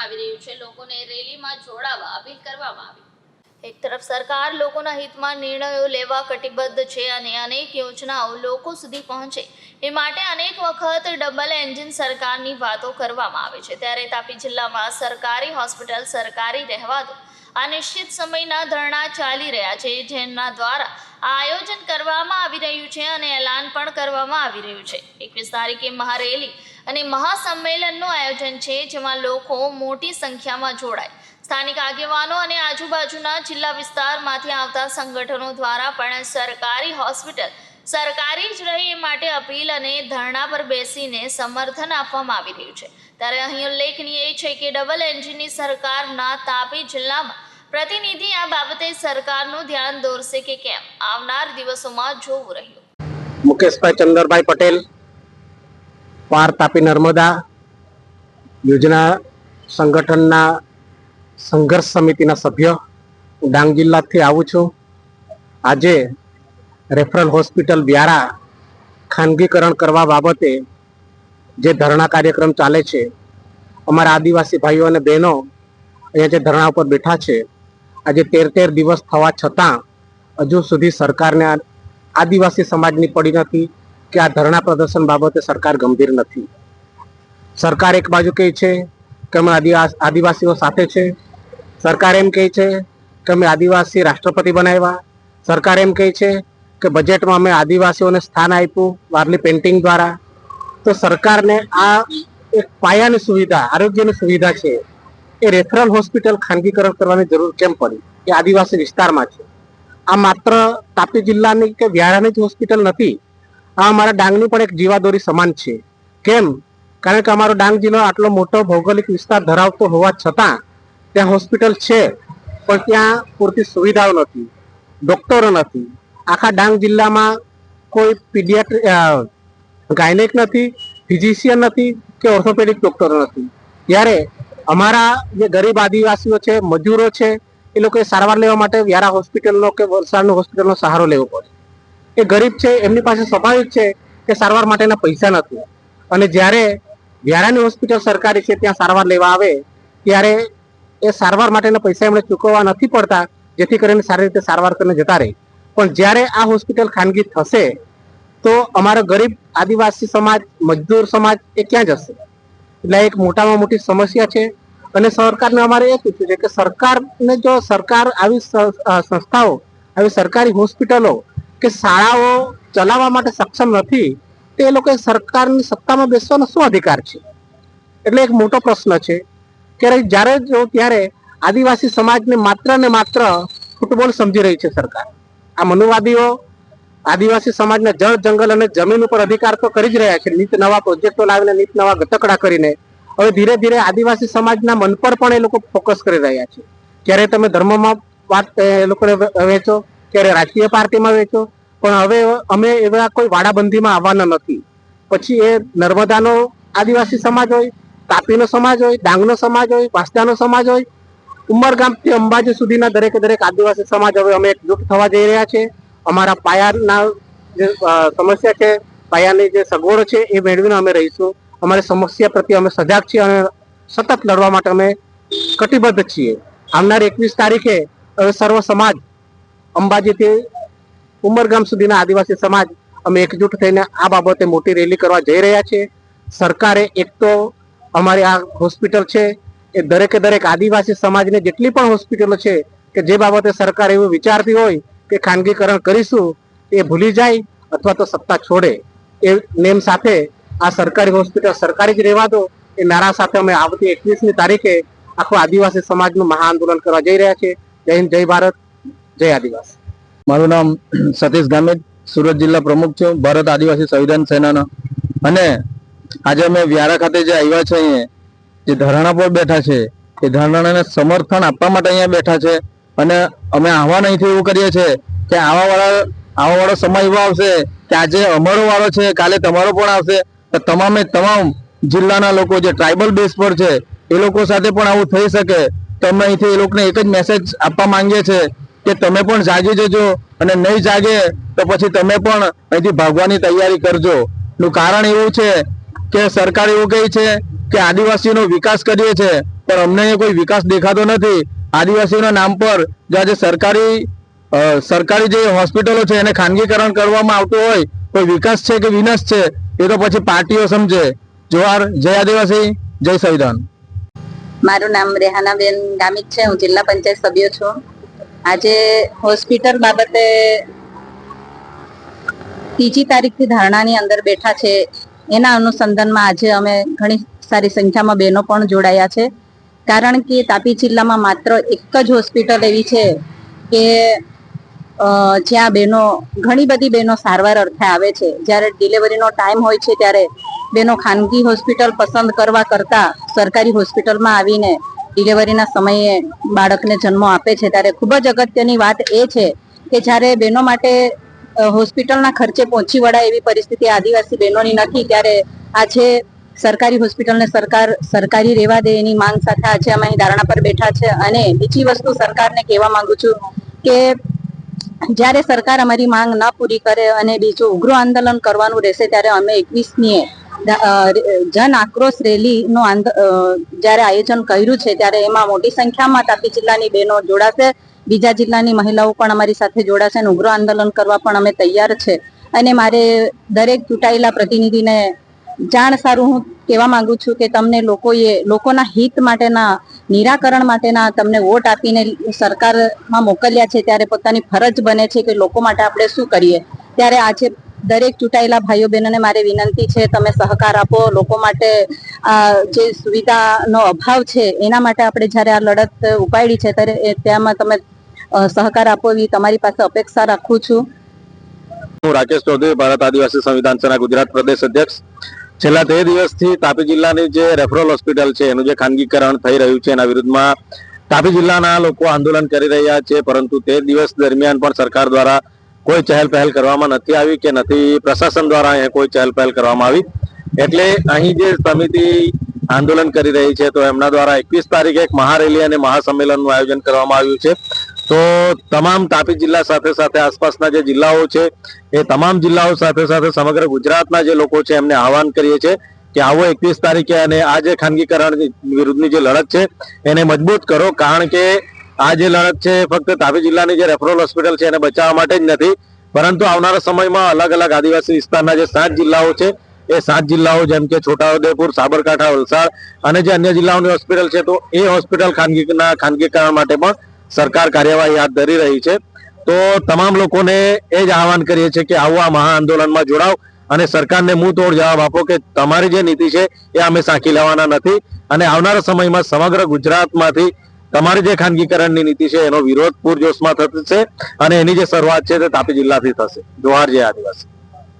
આવી રહ્યું છે. લોકોને રેલીમાં જોડાવા, અપીલ કરવામાં આવી. એક તરફ સરકાર લોકોના હિતમાં નિર્ણયો લેવા કટિબદ્ધ છે અને અનેક યોજનાઓ લોકો સુધી પહોંચે. એ માટે અનેક વખત ડબલ એન્જિન સરકારની વાતો કરવામાં આવે છે. ત્યારે તાપી જિલ્લામાં સરકારી હોસ્પિટલ, સરકારી રહેવા દો આ નિશ્ચિત સમયના ધરણા ચાલી રહ્યા છે, જેના દ્વારા આ આયોજન કરવામાં આવી રહ્યું છે અને એલાન પણ કરવામાં આવી રહ્યું છે. એકવીસ તારીખે મહારેલી અને મહાસંમેલનનું આયોજન છે, જેમાં લોકો મોટી સંખ્યામાં જોડાય. સ્થાનિક આગેવાનો અને આજુબાજુના જિલ્લા વિસ્તારમાંથી આવતા સંગઠનો દ્વારા પણ સરકારી હોસ્પિટલ, સરકારી જ રહે એ માટે અપીલ અને ધરણા પર બેસીને સમર્થન આપવામાં આવી રહ્યું છે. ત્યારે અહીં ઉલ્લેખનીય છે કે ડબલ એન્જિનની સરકારના તાપી જિલ્લામાં પ્રતિનિધિ આ બાબતે સરકારનું ધ્યાન દોરશે કે કેમ. આવનાર દિવસોમાં જોવું રહ્યું. મુકેશભાઈ ચંદરભાઈ પટેલ પાર તાપી નર્મદા યોજના સંગઠનના સંઘર્ષ સમિતિના સભ્ય. હું ડાંગ જિલ્લાથી આવું છું. આજે રેફરલ હોસ્પિટલ વ્યારા ખાનગીકરણ કરવા બાબતે જે ધરણા કાર્યક્રમ ચાલે છે, અમારા આદિવાસી ભાઈઓ અને બહેનો અહીંયા જે ધરણા ઉપર બેઠા છે, આજે તેર તેર દિવસ થવા છતાં હજુ સુધી સરકારને આદિવાસી સમાજની પડી નથી. કે આ ધરણા પ્રદર્શન બાબતે સરકાર ગંભીર નથી. સરકાર એક બાજુ કહે છે કે અમે આદિવાસ, આદિવાસીઓ સાથે છે. સરકાર એમ કહે છે કે અમે આદિવાસી રાષ્ટ્રપતિ બનાવ્યા. સરકાર એમ કહે છે કે બજેટમાં અમે આદિવાસીઓને સ્થાન આપ્યું વારલી પેન્ટિંગ દ્વારા. તો સરકારને આ એક પાયાની સુવિધા, આરોગ્યની સુવિધા છે. એ રેફરલ હોસ્પિટલ ખાનગીકરણ કરવાની જરૂર કેમ પડી? એ આદિવાસી વિસ્તારમાં છે. આ માત્ર તાપી જિલ્લાની કે વ્યારાની જ હોસ્પિટલ નથી. આ અમારા ડાંગની પણ એક જીવાદોરી સમાન છે. કેમ? કારણ કે અમારો ડાંગ જિલ્લો આટલો મોટો ભૌગોલિક વિસ્તાર ધરાવતો હોવા છતાં ત્યાં હોસ્પિટલ છે, પણ ત્યાં પૂરતી સુવિધાઓ નથી, ડોક્ટરો નથી. આખા ડાંગ જિલ્લામાં કોઈ પીડિયાટ્રી ગાયનેક નથી, ફિઝિશિયન નથી કે ઓર્થોપેડિક ડોક્ટરો નથી. ત્યારે અમારા જે ગરીબ આદિવાસીઓ છે, મજૂરો છે, એ લોકોએ સારવાર લેવા માટે વ્યારા હોસ્પિટલનો કે વલસાડનો હોસ્પિટલનો સહારો લેવો પડે. એ ગરીબ છે, એમની પાસે સ્વાભાવિક છે કે સારવાર માટેના પૈસા નથી. અને જ્યારે વ્યારાની હોસ્પિટલ સરકારી છે, ત્યાં સારવાર લેવા આવે, ત્યારે એ સારવાર માટેના પૈસા એમણે ચૂકવવા નથી પડતા, જેથી કરીને સારી રીતે સારવાર કરીને જતા રહે. પણ જ્યારે આ હોસ્પિટલ ખાનગી થશે, તો અમારો ગરીબ આદિવાસી સમાજ, મજદૂર સમાજ, એ ક્યાં જશે? એટલે એક મોટામાં મોટી સમસ્યા છે. અને સરકારને અમારે એ પૂછ્યું છે કે સરકારને જો સરકાર આવી સંસ્થાઓ, આવી સરકારી હોસ્પિટલો કે શાળાઓ ચલાવવા માટે સક્ષમ નથી, તે એ લોકો સરકારની સત્તામાં બેસવાનો શું અધિકાર છે? એટલે એક મોટો પ્રશ્ન છે. કે જ્યારે જો ત્યારે આદિવાસી સમાજને માત્ર ને માત્ર ફૂટબોલ સમજી રહી છે સરકાર. આ મનુવાદીઓ આદિવાસી સમાજના જળ, જંગલ અને જમીન ઉપર અધિકાર તો કરી જ રહ્યા છે. નીત નવા પ્રોજેક્ટો લાવીને, નીત નવા ગતકડા કરીને. હવે ધીરે ધીરે આદિવાસી સમાજના મન પર પણ એ લોકો ફોકસ કરી રહ્યા છે. ક્યારે તમે ધર્મમાં વાત, એ લોકોને વે- ક્યારે રાજકીય પાર્ટીમાં વેચો પણ હવે અમે એવા કોઈ વાડાબંધીમાં આવવાના નથી. પછી એ નર્મદાનો આદિવાસી સમાજ હોય, તાપીનો સમાજ હોય, ડાંગનો સમાજ હોય, વાંસદાનો સમાજ હોય, ઉમરગામથી અંબાજી સુધીના દરેકે દરેક આદિવાસી સમાજ હવે અમે એકજૂટ થવા જઈ રહ્યા છે. અમારા પાયાના જે સમસ્યા છે, પાયાની જે સગવડો છે એ મેળવીને અમે રહીશું. અમારી સમસ્યા પ્રત્યે અમે સજાગ છીએ અને સતત લડવા માટે અમે કટિબદ્ધ છીએ. આવનાર એકવીસ તારીખે હવે સર્વ સમાજ અંબાજીથી ઉમરગામ સુધીના આદિવાસી સમાજ અમે એકજૂટ થઈને આ બાબતે મોટી રેલી કરવા જઈ રહ્યા છીએ. સરકારે એક તો અમારી આ હોસ્પિટલ છે, એ દરેકે દરેક આદિવાસી સમાજને જેટલી પણ હોસ્પિટલો છે, કે જે બાબતે સરકાર એવું વિચારતી હોય કે ખાનગીકરણ કરીશું, એ ભૂલી જાય અથવા તો સત્તા છોડે. એ નેમ સાથે આ સરકારી હોસ્પિટલ સરકારી જ રહેવા દો, એ નારા સાથે અમે આવતી એકવીસમી તારીખે આખું આદિવાસી સમાજનું મહા આંદોલન કરવા જઈ રહ્યા છીએ. જય હિન્દ, જય ભારત. જય આદિવાસી. મારું નામ સતીશ ગામિત, સુરત જિલ્લા પ્રમુખ છું, ભારત આદિવાસી સંવિધાન સેનાના. અને આજે અમે વ્યારા ખાતે જે આવ્યા છે અહીંયા, જે ધરણા પર બેઠા છે, એ ધરણાને સમર્થન આપવા માટે અહીંયા બેઠા છે. અને અમે આહવાન અહીંથી એવું કરીએ છીએ કે આવા વાળા, આવા વાળો સમય એવો આવશે કે આજે અમારો વાળો છે, કાલે તમારો પણ આવશે. તો તમામે તમામ જિલ્લાના લોકો જે ટ્રાઇબલ બેઝ પર છે, એ લોકો સાથે પણ આવું થઈ શકે. તો અમે અહીંથી એ લોકોને એક જ મેસેજ આપવા માંગીએ છીએ કે તમે પણ જાગી જજો અને નહીં જાગે તો પછી તમે પણ અહીંથી ભાગવાની તૈયારી કરજો. નું કારણ એવું છે કે સરકાર એવું કહે છે કે આદિવાસીનો વિકાસ કરીએ છે, પણ અમને કોઈ વિકાસ દેખાતો નથી. આદિવાસીઓના નામ પર જો આજે સરકારી સરકારી જે હોસ્પિટલો છે એને ખાનગીકરણ કરવામાં આવતું હોય કોઈ વિકાસ છે કે વિનાશ છે, એ તો પછી પાર્ટીઓ સમજે. જોહાર, જય આદિવાસી, જય સંવિધાન. મારું નામ રેહાનાબેન ગામિત છે, હું જિલ્લા પંચાયત સભ્ય છું. આજે હોસ્પિટલ બાબતે ત્રીજી તારીખથી ધારણાની અંદર બેઠા છે. એના અનુસંધાનમાં આજે અમે ઘણી સારી સંખ્યામાં બહેનો પણ જોડાયા છે. કારણ કે તાપી જિલ્લામાં માત્ર એક જ હોસ્પિટલ એવી છે કે જ્યાં બહેનો, ઘણી બધી બહેનો સારવાર અર્થે આવે છે. જ્યારે ડિલિવરીનો ટાઈમ હોય છે ત્યારે બહેનો ખાનગી હોસ્પિટલ પસંદ કરવા કરતા સરકારી હોસ્પિટલમાં આવીને ડિલિવરીના સમયે બાળકને જન્મ આપે છે, ત્યારે ખૂબ જ અગત્યની વાત એ છે કે જ્યારે બહેનો માટે હોસ્પિટલના ખર્ચે પહોંચી વળાય એવી પરિસ્થિતિ આદિવાસી બહેનોની નથી, ત્યારે આજે સરકારી હોસ્પિટલને સરકાર, સરકારી રહેવા દે એની માંગ સાથે આજે અમે અહીં ધારણા પર બેઠા છે. અને બીજી વસ્તુ સરકારને કહેવા માંગુ છું કે જ્યારે સરકાર અમારી માંગ ન પૂરી કરે અને બીજું ઉગ્ર આંદોલન કરવાનું રહેશે, ત્યારે અમે એકવીસમીએ જન આક્રોશ રેલીનું જ્યારે આયોજન કર્યું છે, ત્યારે એમાં મોટી સંખ્યામાં તાપી જિલ્લાની બહેનો જોડાશે. બીજા જિલ્લાની મહિલાઓ પણ અમારી સાથે જોડાશે અને ઉગ્ર આંદોલન કરવા પણ અમે તૈયાર છે. અને મારે દરેક ચૂંટાયેલા પ્રતિનિધિને જાણ સારું હું કહેવા માંગુ છું કે તમને લોકોએ, લોકોના હિત માટેના, નિરાકરણ માટેના તમને વોટ આપીને સરકારમાં મોકલ્યા છે, ત્યારે પોતાની ફરજ બને છે કે લોકો માટે આપણે શું કરીએ. ત્યારે આજે દરેક ચૂંટાયેલા ભાઈઓ બહેનોને મારે વિનંતી છે, તમે સહકાર આપો. લોકો માટે જે સુવિધાનો અભાવ છે, એના માટે આપણે જ્યારે આ લડત ઉપાડી છે, ત્યારે તેમાં તમે સહકાર આપો એવી તમારી પાસે અપેક્ષા રાખું છું. હું રાકેશ ચૌધરી, ભારત આદિવાસી સંવિધાન સેના ગુજરાત પ્રદેશ અધ્યક્ષ. છેલ્લા બે દિવસથી તાપી જિલ્લાની જે રેફરલ હોસ્પિટલ છે, એનું જે ખાનગીકરણ થઈ રહ્યું છે, એના વિરુદ્ધમાં તાપી જિલ્લાના લોકો આંદોલન કરી રહ્યા છે, પરંતુ તે દિવસ દરમિયાન પણ સરકાર દ્વારા કોઈ ચહેલ પહેલ કરવામાં નથી આવી કે નથી પ્રશાસન દ્વારા અહીંયા કોઈ ચહેલ પહેલ કરવામાં આવી. એટલે અહીં જે સમિતિ આંદોલન કરી રહી છે, તો એમના દ્વારા એકવીસ તારીખે એક મહારેલી અને મહાસંમેલનનું આયોજન કરવામાં આવ્યું છે. તો તમામ તાપી જિલ્લા સાથે સાથે આસપાસના જે જિલ્લાઓ છે, એ તમામ જિલ્લાઓ સાથે સાથે સમગ્ર ગુજરાતના જે લોકો છે, એમને આહવાન કરીએ છીએ કે આવો એકવીસ તારીખે અને આ જે ખાનગીકરણ વિરુદ્ધની જે લડત છે, એને મજબૂત કરો. કારણ કે આ જે લડત છે ફક્ત તાપી જિલ્લાની જે રેફરલ હોસ્પિટલ છે એને બચાવવા માટે જ નથી, પરંતુ આવનારા સમયમાં અલગ અલગ આદિવાસી વિસ્તારના જે સાત જિલ્લાઓ છે, એ સાત જિલ્લાઓ જેમ કે છોટાઉદેપુર, સાબરકાંઠા, વલસાડ અને જે અન્ય જિલ્લાઓની હોસ્પિટલ છે, તો એ હોસ્પિટલ ખાનગીના ખાનગીકરણ માટે પણ સરકાર કાર્યવાહી હાથ ધરી રહી છે. તો તમામ લોકોને એ જ આહવાન કરીએ છીએ કે આવો આ મહા આંદોલનમાં જોડાવ અને સરકારને મું તોડ જવાબ આપો કે તમારી જે નીતિ છે, એ અમે સાંખી લેવાના નથી. અને આવનારા સમયમાં સમગ્ર ગુજરાતમાંથી તમારી જે ખાનગીકરણની નીતિ છે, એનો વિરોધ પૂરજોશમાં થશે અને એની જે શરૂઆત છે તે તાપી જિલ્લાથી થશે. જોહાર જય આદિવાસી.